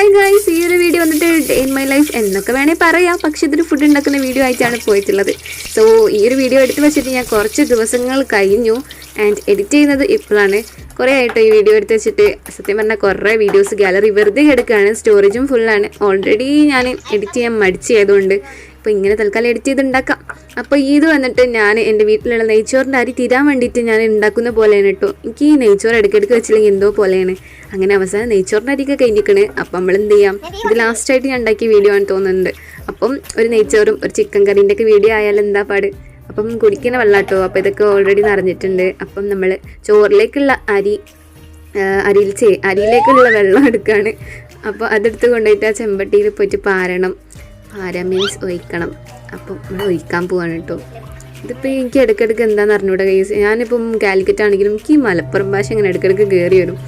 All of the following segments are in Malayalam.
ഹായ് ഗായ്സ് ഈ ഒരു വീഡിയോ വന്നിട്ട് ഡേ ഇൻ മൈ ലൈഫ് എന്നൊക്കെ വേണേൽ പറയാം. പക്ഷെ ഇതൊരു ഫുഡ് ഉണ്ടാക്കുന്ന വീഡിയോ ആയിട്ടാണ് പോയിട്ടുള്ളത്. സോ ഈ ഒരു വീഡിയോ എടുത്ത് വെച്ചിട്ട് ഞാൻ കുറച്ച് ദിവസങ്ങൾ കഴിഞ്ഞു. ആൻഡ് എഡിറ്റ് ചെയ്യുന്നത് ഇപ്പോഴാണ്. കുറേ ആയിട്ടോ ഈ വീഡിയോ എടുത്ത് വെച്ചിട്ട് സത്യം പറഞ്ഞാൽ കുറേ വീഡിയോസ് ഗാലറി വെറുതെ കിടക്കുകയാണ് സ്റ്റോറേജും ഫുള്ളാണ് ഓൾറെഡി ഞാൻ എഡിറ്റ് ചെയ്യാൻ മടിച്ചതുകൊണ്ട് അപ്പോൾ ഇങ്ങനെ തൽക്കാലം എഡിറ്റ് ചെയ്ത് ഉണ്ടാക്കാം അപ്പോൾ ഇത് വന്നിട്ട് ഞാൻ എന്റെ വീട്ടിലുള്ള നെയ്ച്ചോറിന്റെ അരി തീരാൻ വേണ്ടിയിട്ട് ഞാൻ ഉണ്ടാക്കുന്ന പോലെയാണ് കേട്ടോ എനിക്ക് ഈ നെയ്ച്ചോറ് ഇടയ്ക്കിടയ്ക്ക് വെച്ചില്ലെങ്കിൽ എന്തോ പോലെയാണ്. അങ്ങനെ അവസാനം നെയ്ച്ചോറിന്റെ അരിയൊക്കെ കഴിഞ്ഞിരിക്കണ് അപ്പം നമ്മൾ എന്ത് ചെയ്യാം? ഇത് ലാസ്റ്റായിട്ട് ഞാൻ ഉണ്ടാക്കിയ വീഡിയോ ആണ് തോന്നുന്നുണ്ട്. അപ്പം ഒരു നെയ്ച്ചോറും ഒരു ചിക്കൻ കറീന്റെ ഒക്കെ വീഡിയോ ആയാലും എന്താ പാട്? അപ്പം കുടിക്കണ വെള്ളം കേട്ടോ അപ്പോൾ ഇതൊക്കെ ഓൾറെഡി നിറഞ്ഞിട്ടുണ്ട്. അപ്പം നമ്മൾ ചോറിലേക്കുള്ള അരി അരിയിൽ ചേ അരിയിലേക്കുള്ള വെള്ളം എടുക്കുകയാണ് അപ്പോൾ അതെടുത്ത് കൊണ്ടുപോയിട്ട് ആ ചെമ്പട്ടിയിൽ പോയിട്ട് പാരണം. പാര മീൻസ് ഒഴിക്കണം. അപ്പം നമ്മൾ ഒഴിക്കാൻ പോവാണ് കേട്ടോ. ഇതിപ്പോൾ എനിക്ക് ഇടയ്ക്കിടയ്ക്ക് എന്താണെന്ന് അറിഞ്ഞൂടെ കേസ് ഞാനിപ്പം കാലിക്കറ്റ് ആണെങ്കിലും എനിക്ക് ഈ മലപ്പുറം ഭാഷ ഇങ്ങനെ ഇടയ്ക്കിടയ്ക്ക് കയറി വരും.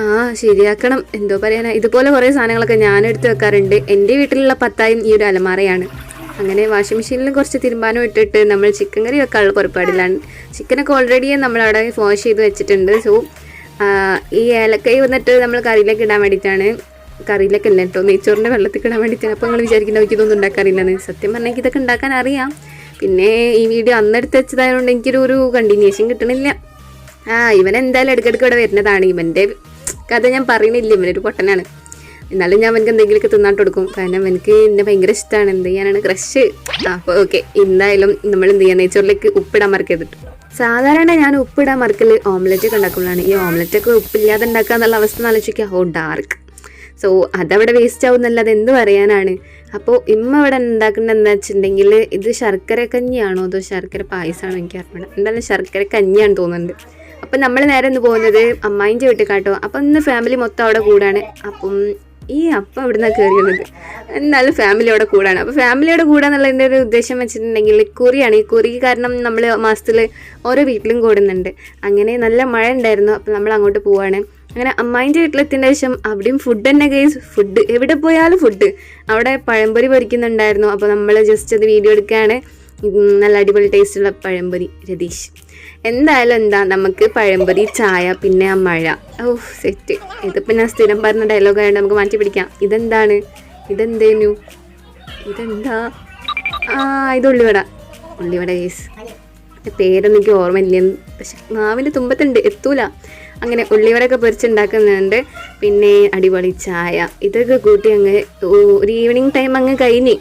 ആ ശരിയാക്കണം. എന്തോ പറയാനാ. ഇതുപോലെ കുറേ സാധനങ്ങളൊക്കെ ഞാൻ എടുത്ത് വെക്കാറുണ്ട്. എന്റെ വീട്ടിലുള്ള പത്തായും ഈ ഒരു അലമാറയാണ് അങ്ങനെ വാഷിംഗ് മെഷീനിൽ കുറച്ച് തീരുമാനം ഇട്ടിട്ട് നമ്മൾ ചിക്കൻ കറി വെക്കാനുള്ള പുറപ്പാടിലാണ് ചിക്കനൊക്കെ ഓൾറെഡി നമ്മളവിടെ വാഷ് ചെയ്ത് വെച്ചിട്ടുണ്ട്. സോ ഈ ഏലക്കൈ വന്നിട്ട് നമ്മൾ കറിയിലേക്ക് ഇടാൻ വേണ്ടിയിട്ടാണ്. കറിയിലേക്ക് അല്ല? കേട്ടോ നെയ്ച്ചോറിന്റെ വെള്ളത്തിൽ കിടാൻ വേണ്ടിയിട്ടാണ്. അപ്പോൾ നിങ്ങൾ വിചാരിക്കുന്ന എനിക്ക് ഇതൊന്നും ഉണ്ടാക്കാറില്ലെന്ന്. സത്യം പറഞ്ഞാൽ എനിക്ക് ഇതൊക്കെ ഉണ്ടാക്കാൻ അറിയാം. പിന്നെ ഈ വീഡിയോ അന്നെടുത്ത് വെച്ചതായതുകൊണ്ട് എനിക്കൊരു ഒരു കണ്ടിന്യൂഷൻ കിട്ടണില്ല. ആ ഇവൻ എന്തായാലും ഇടയ്ക്കിടയ്ക്ക് ഇവിടെ വരുന്നതാണ്. ഇവന്റെ കഥ ഞാൻ പറയണില്ല ഇവനൊരു പൊട്ടനാണ്. എന്നാലും ഞാൻ അവനക്ക് എന്തെങ്കിലുമൊക്കെ തിന്നാട്ട് കൊടുക്കും. കാരണം എനിക്ക് എന്നെ ഭയങ്കര ഇഷ്ടമാണ് എന്ത് ചെയ്യാനാണ്? ക്രഷ് അപ്പോൾ ഓക്കെ എന്തായാലും നമ്മൾ എന്ത് ചെയ്യാൻ നെയ്ച്ചോറിലേക്ക് ഉപ്പിടാൻ മറക്കരുത് സാധാരണ ഞാൻ ഉപ്പിടാൻ മറക്കൽ ഓംലെറ്റ് ഒക്കെ ഉണ്ടാക്കുമ്പോഴാണ്. ഈ ഓംലെറ്റ് ഒക്കെ ഉപ്പില്ലാതെ ഉണ്ടാക്കുക എന്നുള്ള അവസ്ഥ ആലോചിക്കുക. ഓ ഡാർക്ക് സോ അതവിടെ വേസ്റ്റ് ആവുന്നല്ലാതെ എന്ത് പറയാനാണ്? അപ്പോൾ ഇമ്മ ഇവിടെ ഉണ്ടാക്കുന്നത് എന്താ വെച്ചിട്ടുണ്ടെങ്കിൽ ഇത് ശർക്കര കഞ്ഞിയാണോ അതോ ശർക്കര പായസമാണോ എനിക്ക് അറിയണം എന്തായാലും ശർക്കര കഞ്ഞിയാണ് തോന്നുന്നുണ്ട്. അപ്പം നമ്മൾ നേരെ ഒന്ന് പോകുന്നത് അമ്മായിന്റെ വീട്ടിൽ അപ്പം ഇന്ന് ഫാമിലി മൊത്തം അവിടെ കൂടാണ്. അപ്പം ഈ അപ്പം ഇവിടുന്ന് കയറിയുന്നത് എന്നാലും ഫാമിലി അവിടെ കൂടാണ്. അപ്പോൾ ഫാമിലിയോടെ കൂടാന്നുള്ളതിന്റെ ഒരു ഉദ്ദേശം വെച്ചിട്ടുണ്ടെങ്കിൽ കുറിയാണ്. ഈ കുറി കാരണം നമ്മൾ മാസത്തിൽ ഓരോ വീട്ടിലും കൂടുന്നുണ്ട്. അങ്ങനെ നല്ല മഴ ഉണ്ടായിരുന്നു. അപ്പോൾ നമ്മൾ അങ്ങോട്ട് പോവാണ്. അങ്ങനെ അമ്മായിന്റെ വീട്ടിലെത്തിയതിന് ശേഷം അവിടെയും ഫുഡ് തന്നെ കേസ് ഫുഡ് എവിടെ പോയാലും ഫുഡ് അവിടെ പഴംപൊരി പൊരിക്കുന്നുണ്ടായിരുന്നു. അപ്പോൾ നമ്മൾ ജസ്റ്റ് അത് വീഡിയോ എടുക്കുകയാണ്. നല്ല അടിപൊളി ടേസ്റ്റുള്ള പഴംപൊരി രതീഷ്. എന്തായാലും എന്താ നമുക്ക് പഴംപൊരി ചായ പിന്നെ ആ മഴ. ഓ സെറ്റ് ഇതിപ്പോൾ ഞാൻ സ്ഥിരം പറഞ്ഞ ഡയലോഗ് നമുക്ക് മാറ്റി പിടിക്കാം. ഇതെന്താണ്? ഇതെന്തേനു? ഇതെന്താ? ആ ഇത് ഉള്ളിവട. ഉള്ളിവട കേസ് പേരൊന്നും എനിക്ക് ഓർമ്മയില്ല. പക്ഷെ മാവിന്റെ തുമ്പത്തുണ്ട് എത്തൂല. അങ്ങനെ ഉള്ളിവരൊക്കെ പൊരിച്ചുണ്ടാക്കുന്നുണ്ട് പിന്നെ അടിപൊളി ചായ. ഇതൊക്കെ കൂട്ടി അങ്ങ് ഒരു ഈവനിങ് ടൈം അങ്ങ് കഴിഞ്ഞ്.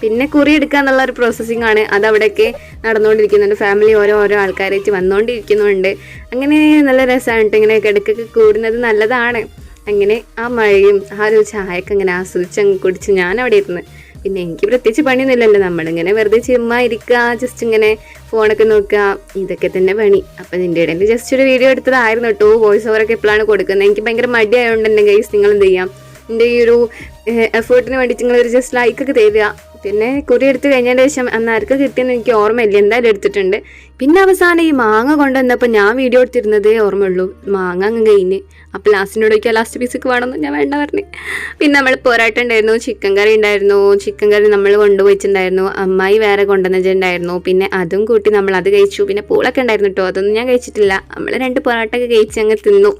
പിന്നെ കുറി എടുക്കുക എന്നുള്ള ഒരു പ്രോസസ്സിംഗ് ആണ് അത് അവിടെയൊക്കെ നടന്നുകൊണ്ടിരിക്കുന്നുണ്ട്. ഫാമിലി ഓരോ ഓരോ ആൾക്കാരായിട്ട് വന്നുകൊണ്ടിരിക്കുന്നുണ്ട്. അങ്ങനെ നല്ല രസമാണ് കേട്ടോ ഇങ്ങനെ ഇടയ്ക്കൊക്കെ കൂടുന്നത് നല്ലതാണ്. അങ്ങനെ ആ മഴയും ആ ഒരു ചായയൊക്കെ അങ്ങനെ ആസ്വദിച്ച് അങ്ങ് കുടിച്ച് ഞാൻ അവിടെ ഇരുന്ന് പിന്നെ എനിക്ക് പ്രത്യേകിച്ച് പണിയൊന്നുമില്ലല്ലോ. നമ്മളിങ്ങനെ വെറുതെ ചുമ്മാ ഇരിക്കുക ജസ്റ്റ് ഇങ്ങനെ ഫോണൊക്കെ നോക്കുക ഇതൊക്കെ തന്നെ പണി. അപ്പം നിന്റെ ഇടയിൽ ജസ്റ്റ് ഒരു വീഡിയോ എടുത്തതായിരുന്നു കേട്ടോ. വോയിസ് ഓവറൊക്കെ എപ്പോഴാണ് കൊടുക്കുന്നത്. എനിക്ക് ഭയങ്കര മടി ആയതുകൊണ്ട് തന്നെ ഗൈസ് നിങ്ങൾ എന്ത് ചെയ്യാം? എന്റെ ഈ ഒരു എഫേർട്ടിന് വേണ്ടിയിട്ട് നിങ്ങൾ ഒരു ജസ്റ്റ് ലൈക്കൊക്കെ തരിക. പിന്നെ കുറി എടുത്ത് കഴിഞ്ഞതിന് ശേഷം അന്ന് ആർക്ക് കിട്ടിയെന്ന് എനിക്ക് ഓർമ്മയില്ല. എന്തായാലും എടുത്തിട്ടുണ്ട്. പിന്നെ അവസാനം ഈ മാങ്ങ കൊണ്ടുവന്നപ്പോൾ ഞാൻ വീഡിയോ എടുത്തിരുന്നതേ ഓർമ്മയുള്ളൂ. മാങ്ങ അങ്ങ് കഴിഞ്ഞ്. അപ്പോൾ ലാസ്റ്റിനോട് ചോദിക്കുക ലാസ്റ്റ് പീസൊക്കെ വേണമെന്ന് ഞാൻ വേണ്ട പറഞ്ഞു. പിന്നെ നമ്മൾ പൊറാട്ട ഉണ്ടായിരുന്നു ചിക്കൻ കറി ഉണ്ടായിരുന്നു ചിക്കൻ കറി നമ്മൾ കൊണ്ടുപോയിട്ടുണ്ടായിരുന്നു അമ്മായി വേറെ കൊണ്ടുവന്നിട്ടുണ്ടായിരുന്നു. പിന്നെ അതും കൂട്ടി നമ്മൾ അത് കഴിച്ചു. പിന്നെ പൂളൊക്കെ ഉണ്ടായിരുന്നു കേട്ടോ. അതൊന്നും ഞാൻ കഴിച്ചിട്ടില്ല. നമ്മൾ രണ്ട് പൊറാട്ട ഒക്കെ കഴിച്ച് അങ്ങ് തിന്നു.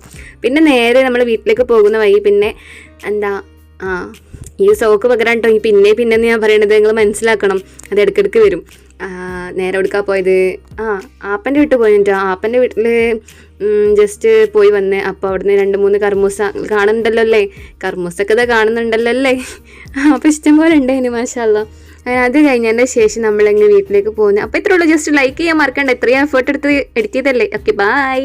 പിന്നെ നേരെ നമ്മൾ വീട്ടിലേക്ക് പോകുന്ന വഴി പിന്നെ എന്താ ആ. ഈ സോക്ക് പകരം കേട്ടോ പിന്നെ പിന്നെ ഞാൻ പറയണത് നിങ്ങൾ മനസ്സിലാക്കണം. അത് ഇടയ്ക്കിടയ്ക്ക് വരും. നേരെ എടുക്കാൻ പോയത്? ആ ആപ്പന്റെ വീട്ടിൽ പോയിട്ടോ ആപ്പന്റെ വീട്ടിൽ ജസ്റ്റ് പോയി വന്ന്. അപ്പോൾ അവിടുന്ന് രണ്ട് മൂന്ന് കർമൂസ കാണുന്നുണ്ടല്ലോ അല്ലേ കർമൂസൊക്കെ ഇതാ കാണുന്നുണ്ടല്ലോ അല്ലേ അപ്പോൾ ഇഷ്ടം പോലെ ഉണ്ടായിന് മാഷാല്ല അത് കഴിഞ്ഞതിന്റെ ശേഷം നമ്മളെങ്ങനെ വീട്ടിലേക്ക് പോകുന്നത് അപ്പോൾ ഇത്രയുള്ളൂ ജസ്റ്റ് ലൈക്ക് ചെയ്യാൻ മറക്കണ്ട. എത്രയും എഫേർട്ട് എടുത്ത് എഡിറ്റ് ചെയ്തല്ലേ ഓക്കെ ബായ്